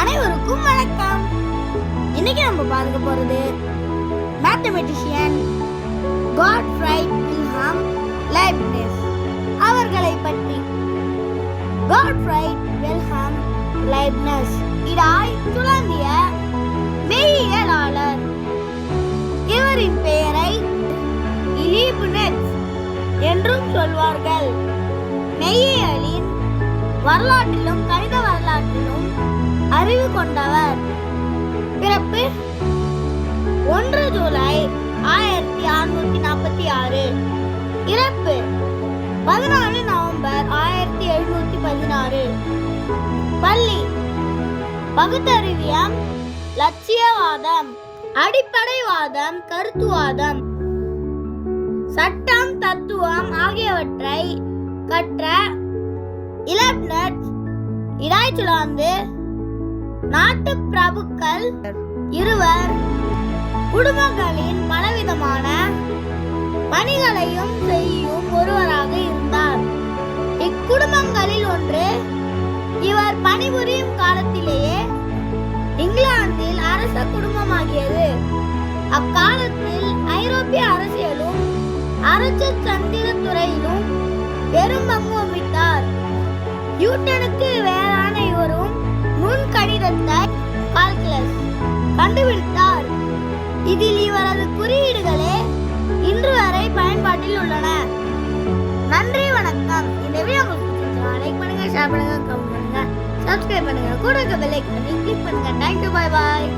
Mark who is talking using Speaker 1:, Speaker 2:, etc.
Speaker 1: அனைவருக்கும் வணக்கம். இன்னைக்கு நம்ம பார்க்க போறது mathematician Gottfried Wilhelm Leibniz அவர்களை பற்றி. காட் ஃப்ரைட் வில்ஹாம் லைப்னஸ் இடாய் துலந்திய மெய்யியலாளர். இவரின் பெயரை இலிபுனெட்ஸ் என்றும் சொல்வார்கள். மெய்யியலின் வரலாற்றிலும் கணித வரலாற்றிலும் அறிவு கொண்டவர். பிறப்பு ஒன்று ஜூலை ஆயிரத்தி அறுநூத்தி நாற்பத்தி ஆறு. இறப்பு பதினாலு நவம்பர் ஆயிரத்தி எழுநூத்தி பதினாறு. பள்ளி பகுத்தறிவியம் லட்சியவாதம் அடிப்படைவாதம் கருத்துவாதம் சட்டம் தத்துவம் ஆகியவற்றை கற்ற இலப்னட் இடாய்ச்சுலாந்து பிரபுக்கள் இருவர் குடும்பங்களின் பலவிதமான பணிகளையும் செய்யும் ஒருவராக இருந்தார். இக்குடும்பங்களில் ஒன்று இவர் பணிபுரியும் காலத்திலேயே இங்கிலாந்தில் அரச குடும்பமாகியது. அக்காலத்தில் ஐரோப்பிய அரசியலும் அரச சந்திர துறையிலும் பெரும் பங்கு வகித்தார். நியூட்டனுக்கு வேறான இவரும் முன் கணிதத்தை கண்டுபிடித்தார். இதில் இவரது குறியீடுகளே இன்று வரை பயன்பாட்டில் உள்ளன. நன்றி வணக்கம். இந்த வீடியோ லைக் பண்ணுங்க ஷேர் பண்ணுங்க கமெண்ட் பண்ணுங்க. சப்ஸ்கிரைப் பண்ணுங்க. கூட பெல் ஐக்கனை கிளிக் பண்ணுங்க. Thank you bye bye